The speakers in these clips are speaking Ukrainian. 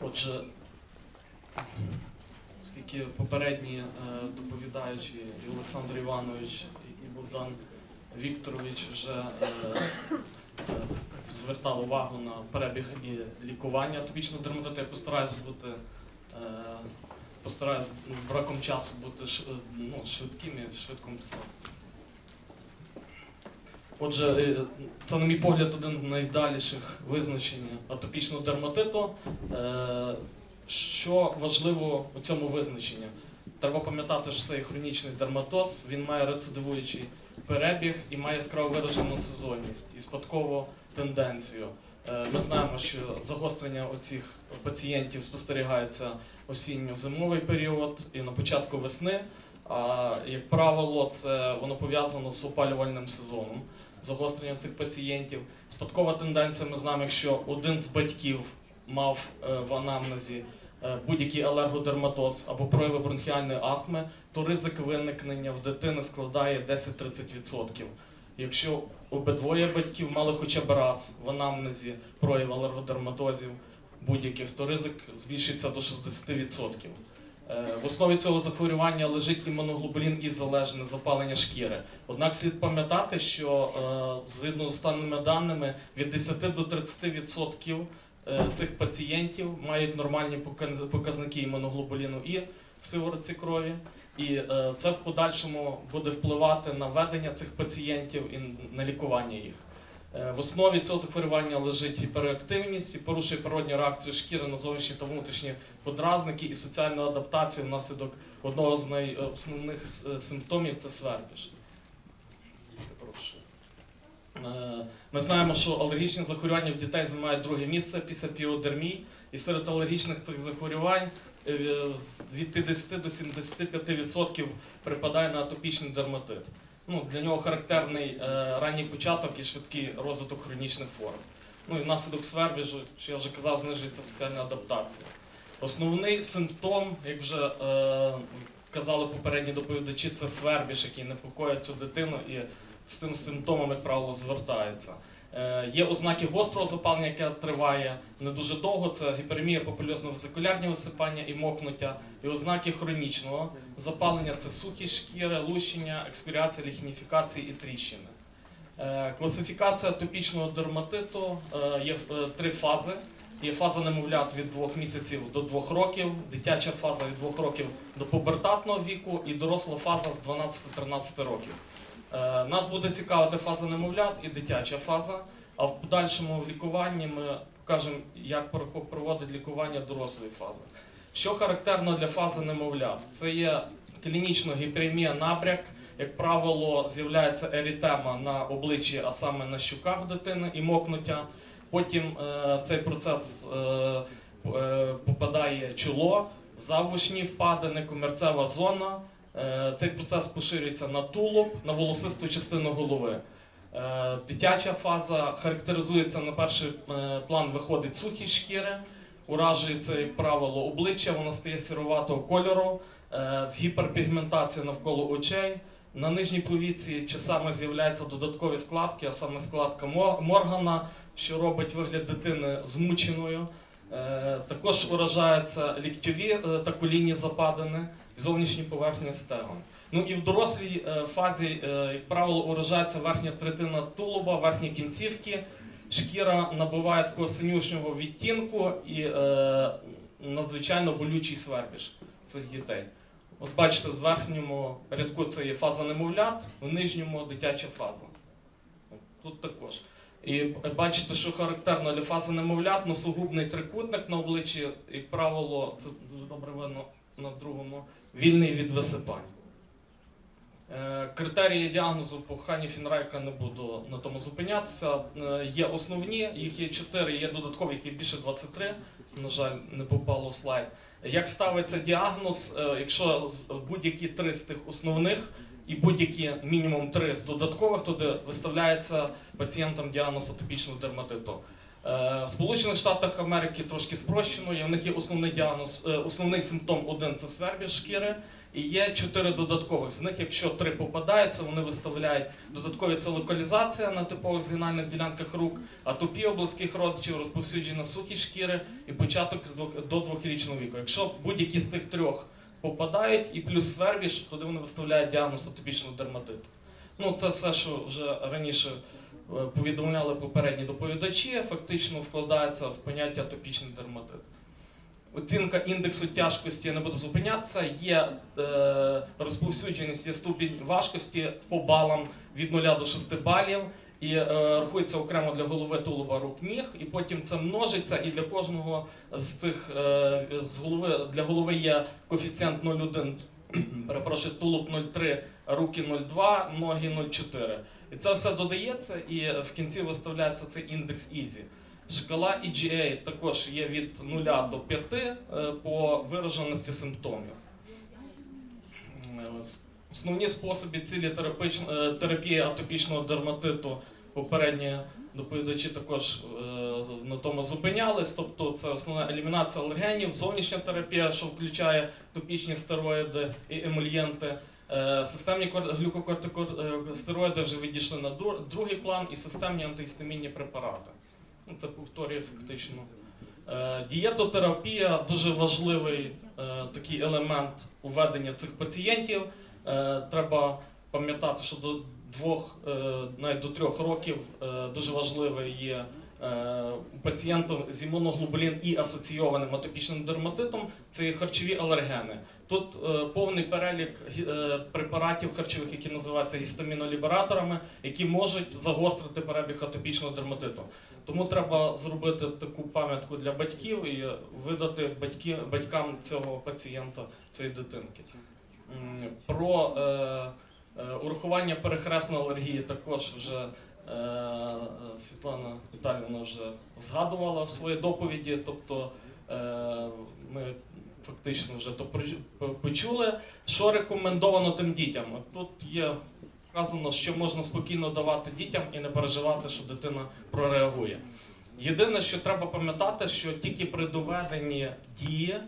Отже, оскільки попередні е, доповідаючі і Олександр Іванович і Богдан Вікторович вже е, е, звертали увагу на перебіг і лікування атопічного дерматиту, я постараюсь бути постараюсь з браком часу бути ну, швидким і швидко писати. Отже, е, це, на мій погляд, один з найвдаліших визначень атопічного дерматиту. Е, Що важливо у цьому визначенні? Треба пам'ятати, що це хронічний дерматоз, він має рецидивуючий перебіг і має яскраво виражену сезонність і спадкову тенденцію. Е, Ми знаємо, що загострення оцих пацієнтів спостерігається осінньо-зимовий період і на початку весни. А як правило, це воно пов'язано з опалювальним сезоном, загострення цих пацієнтів. Спадкова тенденція, ми знаємо, якщо один з батьків мав е, в анамнезі е, будь-який алергодерматоз або прояви бронхіальної астми, то ризик виникнення в дитини складає 10-30%. Якщо обидвоє батьків мали хоча б раз в анамнезі прояв алергодерматозів будь-яких, то ризик збільшиться до 60%. Е, В основі цього захворювання лежить імуноглобулін і залежне запалення шкіри. Однак слід пам'ятати, що е, згідно з останніми даними від 10 до 30% е, цих пацієнтів мають нормальні показ- показники імуноглобуліну І в сиворотці крові. І це в подальшому буде впливати на ведення цих пацієнтів і на лікування їх. Е, В основі цього захворювання лежить гіперактивність і порушує природні реакцію шкіри на зовнішні та внутрішні подразники і соціальну адаптацію внаслідок одного з найосновних е, симптомів це свербіж. Е, Ми знаємо, що алергічні захворювання в дітей займають друге місце після піодермій, і серед алергічних цих захворювань е, від 50 до 75% припадає на атопічний дерматит. Ну, для нього характерний е, ранній початок і швидкий розвиток хронічних форм. Ну і внаслідок свербіжу, що я вже казав, знижується соціальна адаптація. Основний симптом, як вже е, казали попередні доповідачі, це свербіж, який непокоїть цю дитину і з цим симптомом, як правило, звертається. Е, є ознаки гострого запалення, яке триває не дуже довго. Це гіперемія попульозно-везикулярні висипання і мокнуття. І ознаки хронічного запалення це сухість шкіри, лущення, експіріація, ліхініфікація і тріщини. Е, класифікація атопічного дерматиту е, є три фази. Є фаза немовлят від 2 місяців до 2 років, дитяча фаза від 2 років до пубертатного віку і доросла фаза з 12-13 років. Е, Нас буде цікавити фаза немовлят і дитяча фаза, а в подальшому в лікуванні ми покажемо, як проводить лікування дорослої фази. Що характерно для фази немовлят? Це є клінічна гіперемія набряк. Як правило, з'являється ерітема на обличчі, а саме на щуках дитини і мокнуття. Потім е, в цей процес е, попадає чоло, завушні впадини, комерцева зона. Е, цей процес поширюється на тулуб, на волосисту частину голови. Е, дитяча фаза характеризується на перший е, план, виходить сухі шкіри, уражується, як правило, обличчя, воно стає сіроватого кольору з гіперпігментацією навколо очей. На нижній повіці часами з'являються додаткові складки, а саме складка Моргана, що робить вигляд дитини змученою. Також уражаються ліктьові та колінні западини, зовнішні поверхні стегон. Ну і в дорослій е, фазі, е, як правило, уражається верхня третина тулуба, верхні кінцівки. Шкіра набуває такого синюшнього відтінку і е, надзвичайно болючий свербіж цих дітей. От бачите, з верхньому рядку це є фаза немовлят, в нижньому дитяча фаза. Тут також. І бачите, що характерно для фази немовлят, носогубний трикутник на обличчі, як правило, це дуже добре видно на другому, вільний від висипань. Е, Критерії діагнозу по хані Фінрайка не буду на тому зупинятися. Е, Є основні, їх є 4, є додаткові, є більше 23. На жаль, не попало в слайд. Як ставиться діагноз, Е, якщо будь-які три з тих основних і будь-які мінімум три з додаткових, то виставляється пацієнтам діагноз атопічного дерматиту. Е, В Сполучених Штатах Америки трошки спрощено. і В них є основний діагноз, е, основний симптом один це свербіж шкіри, І є чотири додаткових. З них, якщо три попадаються, вони виставляють додаткові це локалізація на типових згинальних ділянках рук, атопія у близьких родичів, розповсюдження сухі шкіри і початок з двох до двохрічного віку. Якщо будь-які з тих трьох попадають, і плюс свербіж, тоді вони виставляють діагноз атопічного дерматиту. Ну, це все, що вже раніше повідомляли попередні доповідачі, фактично вкладається в поняття атопічний дерматит. Оцінка індексу тяжкості не буду зупинятися. Є е, розповсюдженість, є ступінь важкості по балам від 0 до 6 балів. І е, рахується окремо для голови тулуба рук ніг, і потім це множиться, і для кожного з цих е, з голови для голови є коефіцієнт 0,1, перепрошую, тулуб 0,3, руки 0,2, ноги 0,4. І це все додається, і в кінці виставляється цей індекс Ізі. Шкала EGA також є від 0 до 5 е, по вираженості симптомів. Е, Основні способи цілі е, терапії атопічного дерматиту попередні доповідачі також на тому зупинялись. Тобто це основна елімінація алергенів, зовнішня терапія, що включає топічні стероїди і емульєнти. Е, Системні кор- глюкокортикостероїди вже відійшли на дру- другий план, і системні антигістамінні препарати. Ну, Це повторює фактично. Е, Дієтотерапія дуже важливий е, такий елемент у веденні цих пацієнтів. Е, Треба пам'ятати, що до двох, е, навіть до трьох років е, дуже важливий є е, пацієнтів з імуноглобулін і асоційованим атопічним дерматитом. Це харчові алергени. Тут е, повний перелік е, препаратів харчових, які називаються гістамінолібераторами, які можуть загострити перебіг атопічного дерматиту. Тому треба зробити таку пам'ятку для батьків і видати батьки, батькам цього пацієнта, цієї дитинки. Про е, е, урахування перехресної алергії також вже е, е, Світлана Віталіївна вже згадувала в своїй доповіді. Тобто е, ми фактично вже то почули. Що рекомендовано тим дітям? Тут є вказано, що можна спокійно давати дітям і не переживати, що дитина прореагує. Єдине, що треба пам'ятати, що тільки при доведенні дії е,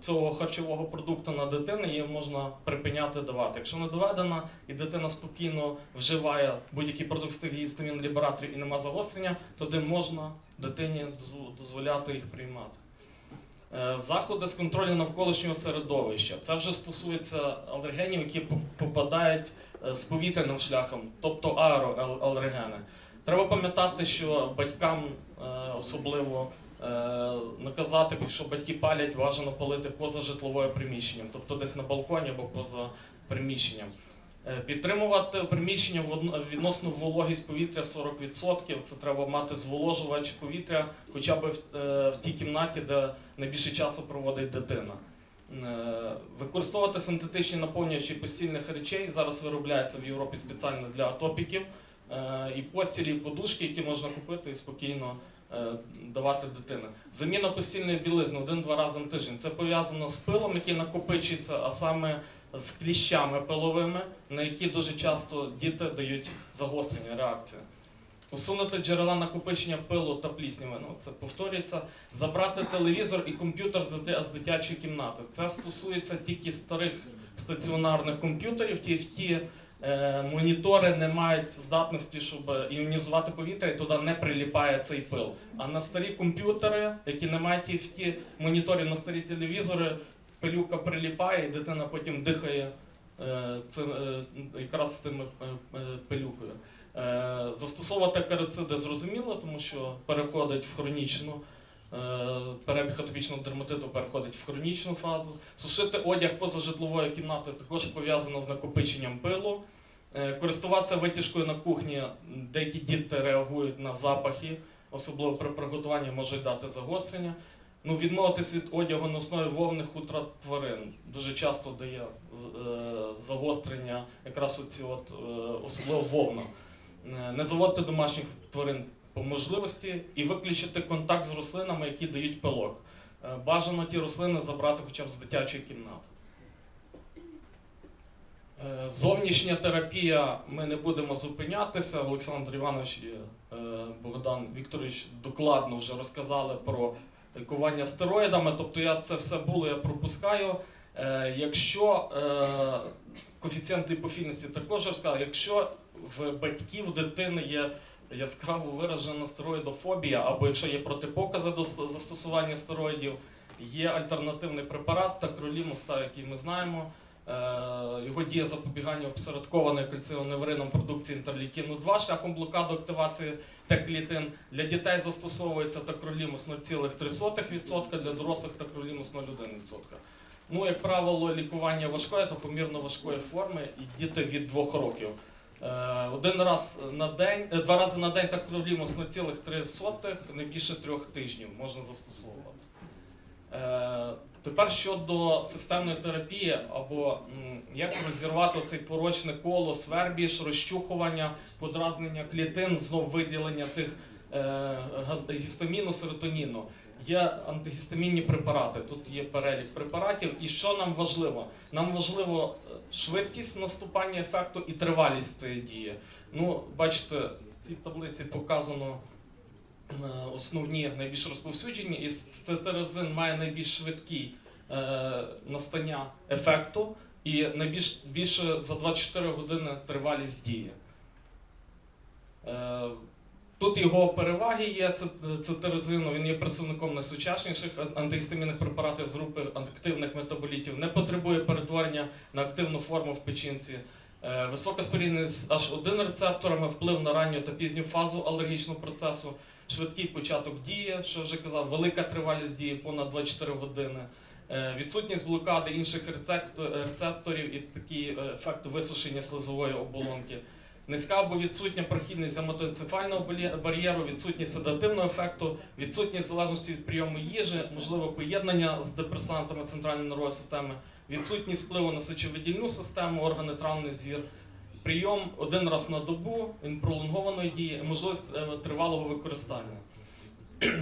цього харчового продукту на дитину її можна припиняти давати. Якщо не доведена і дитина спокійно вживає будь-який продукт з тих гістамін лібераторів і нема загострення, тоді можна дитині дозволяти їх приймати. Е, Заходи з контролю навколишнього середовища. Це вже стосується алергенів, які попадають е, з повітряним шляхом, тобто аероалергени. Треба пам'ятати, що батькам е, особливо е, наказати, якщо батьки палять, бажано палити поза житловою приміщенням, тобто десь на балконі або поза приміщенням. Е, Підтримувати приміщення відносно вологість повітря 40%. Це треба мати зволожувач повітря хоча б в, е, тій кімнаті, де найбільше часу проводить дитина. Е, Використовувати синтетичні наповнювачі постільних речей. Зараз виробляється в Європі спеціально для атопіків. Е, І постілі, і подушки, які можна купити і спокійно е, давати дитині. Заміна постільної білизни один-два рази на тиждень. Це пов'язано з пилом, який накопичується, а саме з кліщами пиловими, на які дуже часто діти дають загострення реакції. Усунути джерела накопичення пилу та плісняви. Ну, це повторюється. Забрати телевізор і комп'ютер з, дитячої кімнати. Це стосується тільки старих стаціонарних комп'ютерів. Ті, ті е, монітори не мають здатності, щоб іонізувати повітря, і туди не приліпає цей пил. А на старі комп'ютери, які не мають ті монітори на старі телевізори, пилюка приліпає, і дитина потім дихає е, це, е, якраз з цими е, е, пилюкою. Е, Застосовувати карициди зрозуміло, тому що переходить в хронічну. Е, Перебіг атопічного дерматиту переходить в хронічну фазу. Сушити одяг поза житловою кімнатою також пов'язано з накопиченням пилу. Е, Користуватися витяжкою на кухні. Деякі діти реагують на запахи, особливо при приготуванні можуть дати загострення. Ну, відмовитись від одягу на основі вовних хутра тварин дуже часто дає е, загострення, якраз оці от, особливо вовна. Не заводити домашніх тварин по можливості і виключити контакт з рослинами, які дають пилок. Е, Бажано ті рослини забрати хоча б з дитячої кімнати. Е, Зовнішня терапія ми не будемо зупинятися. Олександр Іванович і е, Богдан Вікторович докладно вже розказали про лікування стероїдами. Тобто я це все було, я пропускаю. Якщо коефіцієнт ліпофільності також я сказав, якщо в батьків дитини є яскраво виражена стероїдофобія, або якщо є протипокази до застосування стероїдів, є альтернативний препарат та, який ми знаємо. Е, Його дія запобігання обсередкованої кальціоневрином продукції інтерлікіну 2 шляхом блокади активації Т-клітин. Для дітей застосовується такролімус 0,3%, для дорослих такролімус 0,1%. Ну, як правило, лікування важкої та помірно важкої форми і діти від 2 років. Е, Один раз на день, е, два рази на день такролімус 0,3, не більше трьох тижнів можна застосовувати. Е, Тепер щодо системної терапії, або як розірвати цей порочне коло, свербіж, розчухування, подразнення клітин, знов виділення тих гістаміну, серотоніну. Є антигістамінні препарати. Тут є перелік препаратів. І що нам важливо? Нам важливо е, швидкість наступання ефекту і тривалість цієї дії. Ну, бачите, в цій таблиці показано е, основні найбільш розповсюджені, і цетерезин має найбільш швидкий е, настання ефекту і найбільш більше за 24 години тривалість дії. Е, Тут його переваги є це- цетерезину, він є представником найсучасніших антигістамінних препаратів з групи активних метаболітів, не потребує перетворення на активну форму в печінці. Е, Висока спорідненість з H1 рецепторами, вплив на ранню та пізню фазу алергічного процесу, швидкий початок дії, що вже казав, велика тривалість дії понад 24 години. Е, Відсутність блокади інших рецепторів і такий е, ефект висушення слизової оболонки. Низька або відсутня прохідність гематоенцефального бар'єру, відсутність седативного ефекту, відсутність залежності від прийому їжі, можливе поєднання з депресантами центральної нервової системи, відсутність впливу на сечовидільну систему, органи травний зір, прийом один раз на добу, він пролонгованої дії, можливість е, тривалого використання.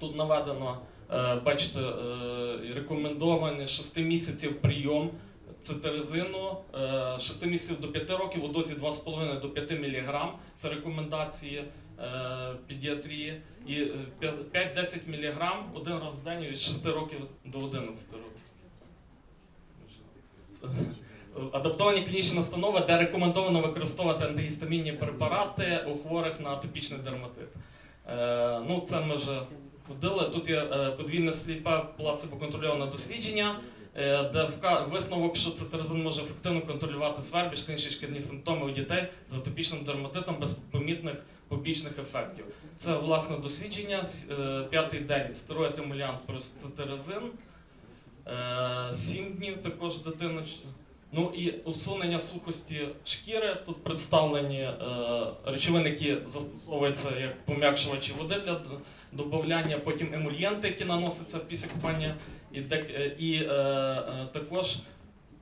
Тут наведено, е, бачите, е, рекомендований 6 місяців прийом цетерезину 6 місяців до 5 років у дозі 2,5 до 5 мг. Це рекомендації е, педіатрії. І е, 5-10 мг один раз в день від 6 років до 11 років. Адаптовані клінічні настанови, де рекомендовано використовувати антигістамінні препарати у хворих на атопічний дерматит. Е, ну, це ми вже ходили. Тут є е, подвійне сліпе плацебо-контрольоване дослідження, е, де вка- висновок, що цитаризин може ефективно контролювати свербіж, інші шкідні симптоми у дітей з атопічним дерматитом без помітних побічних ефектів. Це власне дослідження. е, П'ятий день стероїд емулянт плюс цитаризин. Е, Сім днів також дитина. Ну і усунення сухості шкіри. Тут представлені е, речовини, які застосовуються як пом'якшувачі води для додавання, потім емульєнти, які наносяться після купання, і, дек- е, і е, е, також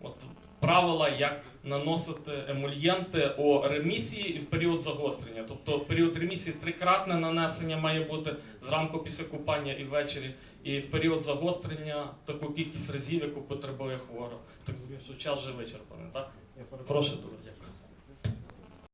от, правила, як наносити емульєнти у ремісії і в період загострення. Тобто період ремісії трикратне нанесення має бути зранку після купання і ввечері. І в період загострення таку кількість разів, яку потребує хвора. Так що час вже вичерпаний, так? Перепрошую дуже.